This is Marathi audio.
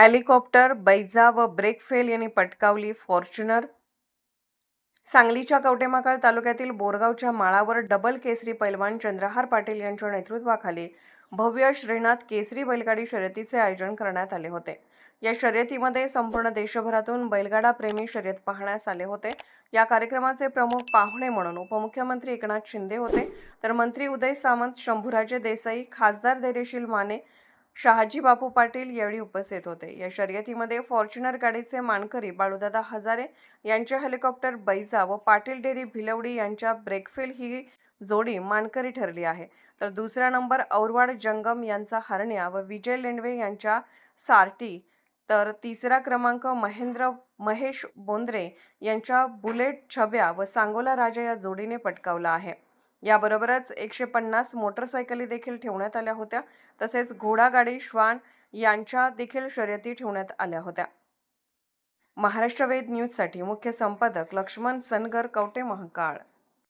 हेलिकॉप्टर बैजा व ब्रेकफेल यांनी पटकावली फॉर्च्युनर. सांगलीच्या कवटेमाकाळ तालुक्यातील बोरगावच्या माळावर डबल केसरी पैलवान चंद्रहार पाटील यांच्या नेतृत्वाखाली भव्य श्रीनाथ केसरी बैलगाडी शर्यतीचे आयोजन करण्यात आले होते. या शर्यतीमध्ये संपूर्ण देशभरातून बैलगाडा प्रेमी शर्यत पाहण्यास आले होते. या कार्यक्रमाचे प्रमुख पाहुणे म्हणून उपमुख्यमंत्री एकनाथ शिंदे होते. तर मंत्री उदय सामंत शंभूराजे देसाई खासदार धैर्यशील माने शहाजी बापू पाटील यावेळी उपस्थित होते. या शर्यतीमध्ये फॉर्च्युनर गाडीचे मानकरी बाळूदादा हजारे यांचे हेलिकॉप्टर बैजा व पाटील डेरी भिलवडी यांच्या ब्रेकफेल ही जोडी मानकरी ठरली आहे. तर दुसरा नंबर औरवाड जंगम यांचा हरण्या व विजय लेंडवे यांच्या सारटी तर तिसरा क्रमांक महेंद्र महेश बोंद्रे यांच्या बुलेट छब्या व सांगोला राजा या जोडीने पटकावला आहे. याबरोबरच एकशे पन्नास मोटरसायकली देखील ठेवण्यात आल्या होत्या. तसेच घोडागाडी श्वान यांच्या देखील शर्यती ठेवण्यात आल्या होत्या. महाराष्ट्र वेद न्यूजसाठी मुख्य संपादक लक्ष्मण सनगर कवटे महाकाळ.